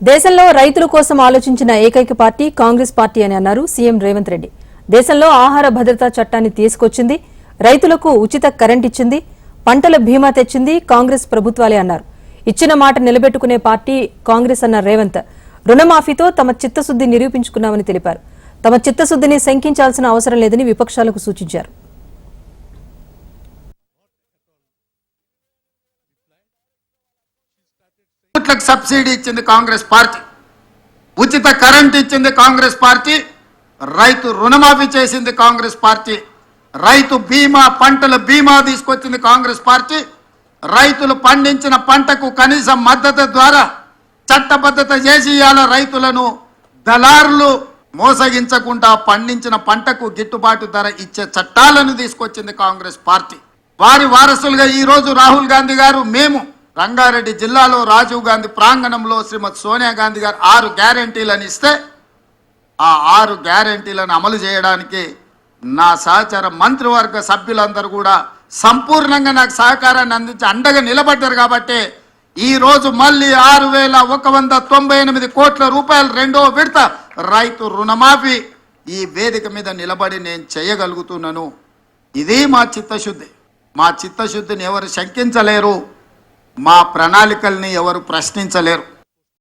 దేశంలో రైతుల కోసం ఆలోచించిన ఏకైక పార్టీ కాంగ్రెస్ పార్టీ అని అన్నారు సీఎం రేవంత్ రెడ్డి. దేశంలో ఆహార భద్రతా చట్టాన్ని తీసుకొచ్చింది రైతులకు ఉచిత కరెంట్ ఇచ్చింది పంటల బీమా తెచ్చింది కాంగ్రెస్ ప్రభుత్వాలే అన్నారు. ఇచ్చిన మాట నిలబెట్టుకునే పార్టీ కాంగ్రెస్ అన్న రేవంత్. రుణమాఫీతో తమ చిత్తశుద్ది నిరూపించుకున్నామని తెలిపారు. తమ చిత్తశుద్దిని శంకించాల్సిన అవసరం లేదని విపక్షాలకు సూచించారు. కోట్లకు సబ్సిడీ ఇచ్చింది కాంగ్రెస్ పార్టీ. ఉచిత కరెంట్ ఇచ్చింది కాంగ్రెస్ పార్టీ. రైతు రుణమాఫీ చేసింది కాంగ్రెస్ పార్టీ. రైతు బీమా పంటల బీమా తీసుకొచ్చింది కాంగ్రెస్ పార్టీ. రైతులు పండించిన పంటకు కనీస మద్దతు ద్వారా చట్టబద్ధత చేసి ఇవాళ రైతులను దళారులు మోసగించకుండా పండించిన పంటకు గిట్టుబాటు ధర ఇచ్చే చట్టాలను తీసుకొచ్చింది కాంగ్రెస్ పార్టీ. వారి వారసులుగా ఈ రోజు రాహుల్ గాంధీ గారు మేము రంగారెడ్డి జిల్లాలో రాజీవ్ గాంధీ ప్రాంగణంలో శ్రీమతి సోనియా గాంధీ గారు ఆరు గ్యారంటీలను ఇస్తే ఆ ఆరు గ్యారంటీలను అమలు చేయడానికి నా సహచార మంత్రివర్గ సభ్యులందరూ కూడా సంపూర్ణంగా నాకు సహకారాన్ని అందించి అండగా నిలబడ్డారు కాబట్టి ఈరోజు మళ్ళీ ఆరు వేల ఒక వంద తొంభై ఎనిమిది కోట్ల రూపాయలు రెండో విడత రైతు రుణమాఫీ ఈ వేదిక మీద నిలబడి నేను చేయగలుగుతున్నాను. ఇది మా చిత్తశుద్ధి. మా చిత్తశుద్ధిని ఎవరు శంకించలేరు. మా ప్రణాళికల్ని ఎవరు ప్రశ్నించలేరు.